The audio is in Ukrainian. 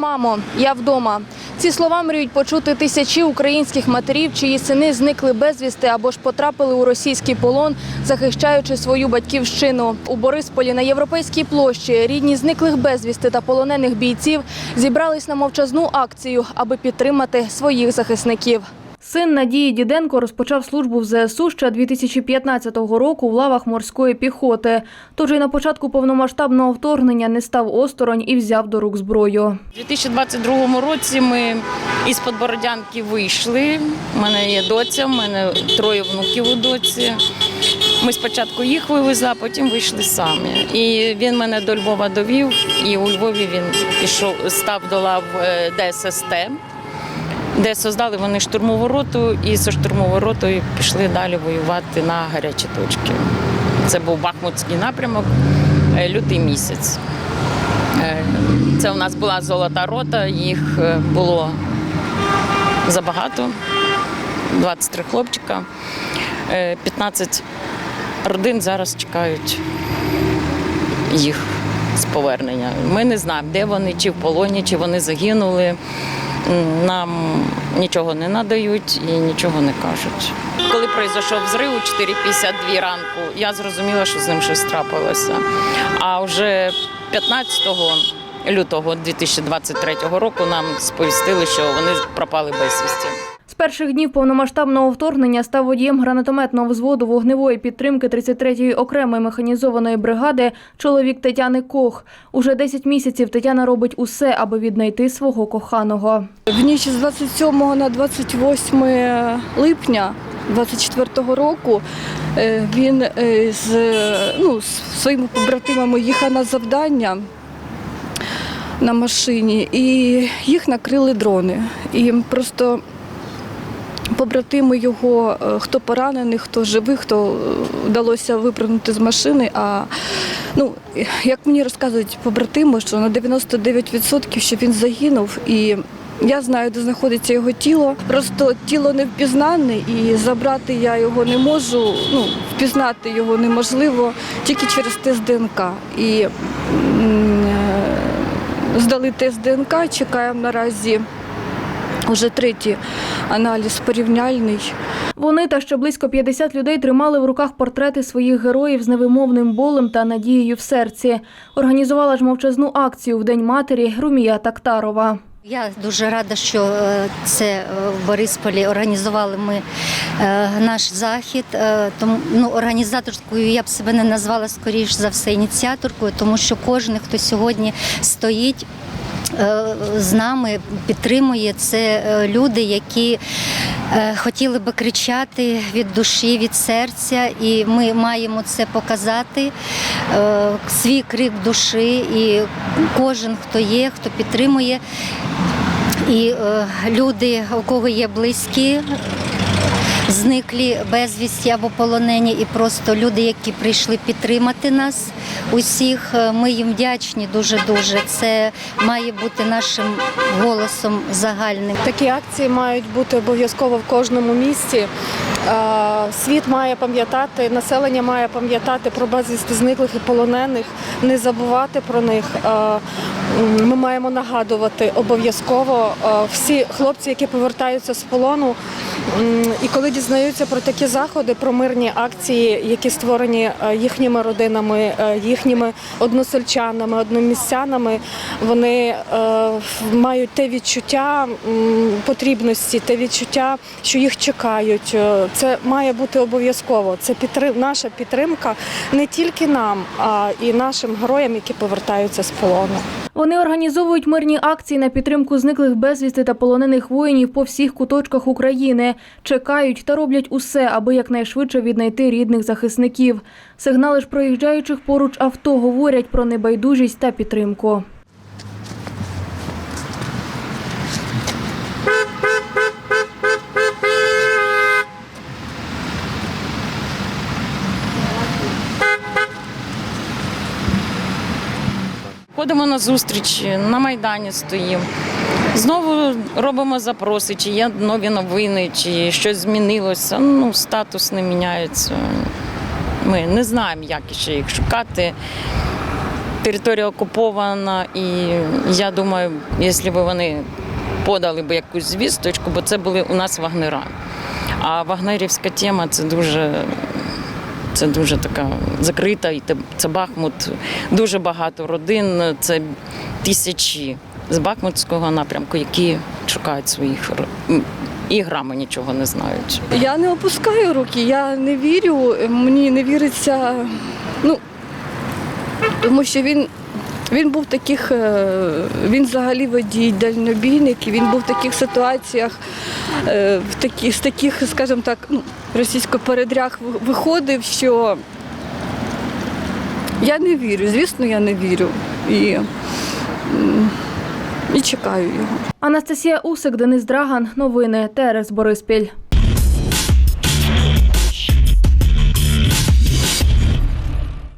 Мамо, я вдома. Ці слова мріють почути тисячі українських матерів, чиї сини зникли безвісти або ж потрапили у російський полон, захищаючи свою батьківщину. У Борисполі на європейській площі рідні зниклих безвісти та полонених бійців зібрались на мовчазну акцію, аби підтримати своїх захисників. Син Надії Діденко розпочав службу в ЗСУ ще 2015 року в лавах морської піхоти. Тож і на початку повномасштабного вторгнення не став осторонь і взяв до рук зброю. У 2022 році ми із Подбородянки вийшли. У мене є доця, в мене троє внуків у доці. Ми спочатку їх вивезли, а потім вийшли самі. І він мене до Львова довів, і у Львові він пішов, став до лав е, ДССТ, де создали вони штурмову роту, і зі штурмовою ротою пішли далі воювати на гарячі точки. Це був Бахмутський напрямок, е, лютий місяць. Е, Це у нас була золота рота, їх е, було забагато, 23 хлопчика. Е, 15 родин зараз чекають їх з повернення. Ми не знаємо, де вони, чи в полоні, чи вони загинули. Нам нічого не надають і нічого не кажуть. Коли пройшов взрив у 4.52 ранку, я зрозуміла, що з ним щось трапилося. А вже 15 лютого 2023 року нам сповістили, що вони пропали безвісті. Перших днів повномасштабного вторгнення став водієм гранатометного взводу вогневої підтримки 33-ї окремої механізованої бригади чоловік Тетяни Кох. Уже 10 місяців Тетяна робить усе, аби віднайти свого коханого. В ніч з 27 на 28 липня 24 року е, він е, з, ну, з своїми побратимами їхав на завдання на машині і їх накрили дрони. І просто побратими його, е, хто поранений, хто живий, хто е, вдалося випрыгнути з машини. А ну, як мені розказують побратими, що на 99% що він загинув і. Я знаю, де знаходиться його тіло. Просто тіло не впізнане і забрати я його не можу. Ну, впізнати його неможливо тільки через тест ДНК. І е, здали тест ДНК, чекаємо наразі вже третій аналіз порівняльний. Вони та ще близько 50 людей тримали в руках портрети своїх героїв з невимовним болем та надією в серці. Організувала ж мовчазну акцію в День матері Румія Тактарова. Я дуже рада, що е, це е, в Борисполі організували ми е, наш захід. Тому ну, організаторською я б себе не назвала скоріш за все ініціаторкою, тому що кожен, хто сьогодні стоїть. Е, З нами підтримує це е, люди, які е, хотіли би кричати від душі, від серця, і ми маємо це показати. Свій крик душі, і кожен, хто є, хто підтримує, і люди, у кого є близькі, зниклі безвісті або полонені, і просто люди, які прийшли підтримати нас усіх. е, Ми їм вдячні дуже дуже. Це має бути нашим голосом загальним. Такі акції мають бути обов'язково в кожному місті. Е, Світ має пам'ятати, населення має пам'ятати про безвісти зниклих і полонених, не забувати про них. Е, Ми маємо нагадувати обов'язково всі хлопці, які повертаються з полону, і коли дізнаються про такі заходи, про мирні акції, які створені е, їхніми родинами, е, їхніми односельчанами, одномісцянами, вони е, мають те відчуття потрібності, те відчуття, що їх чекають. Це має бути обов'язково. Це підтрим, наша підтримка не тільки нам, а і нашим героям, які повертаються з полону. Вони організовують мирні акції на підтримку зниклих безвісти та полонених воїнів по всіх куточках України. Чекають та роблять усе, аби якнайшвидше віднайти рідних захисників. Сигнали ж проїжджаючих поруч авто говорять про небайдужість та підтримку. Ходимо на зустрічі, на Майдані стоїмо. Знову робимо запроси, чи є нові новини, чи щось змінилося. Ну, статус не міняється. Ми не знаємо, як ще їх шукати. Територія окупована, і я думаю, якщо б вони подали б якусь звісточку, бо це були у нас вагнера. А вагнерівська тема це дуже. Це дуже така закрита, і це Бахмут. Дуже багато родин, це тисячі з Бахмутського напрямку, які шукають своїх і грами нічого не знають. Я не опускаю руки, я не вірю, мені не віриться. Ну, тому що він, він був таких, е, він взагалі водій, дальнобійник, і він був в таких ситуаціях, е, в такі, з таких, скажімо так, ну, російсько-передряг виходив, що я не вірю, звісно, я не вірю. І, і чекаю його. Анастасія Усик, Денис Драган. Новини ТРС Бориспіль.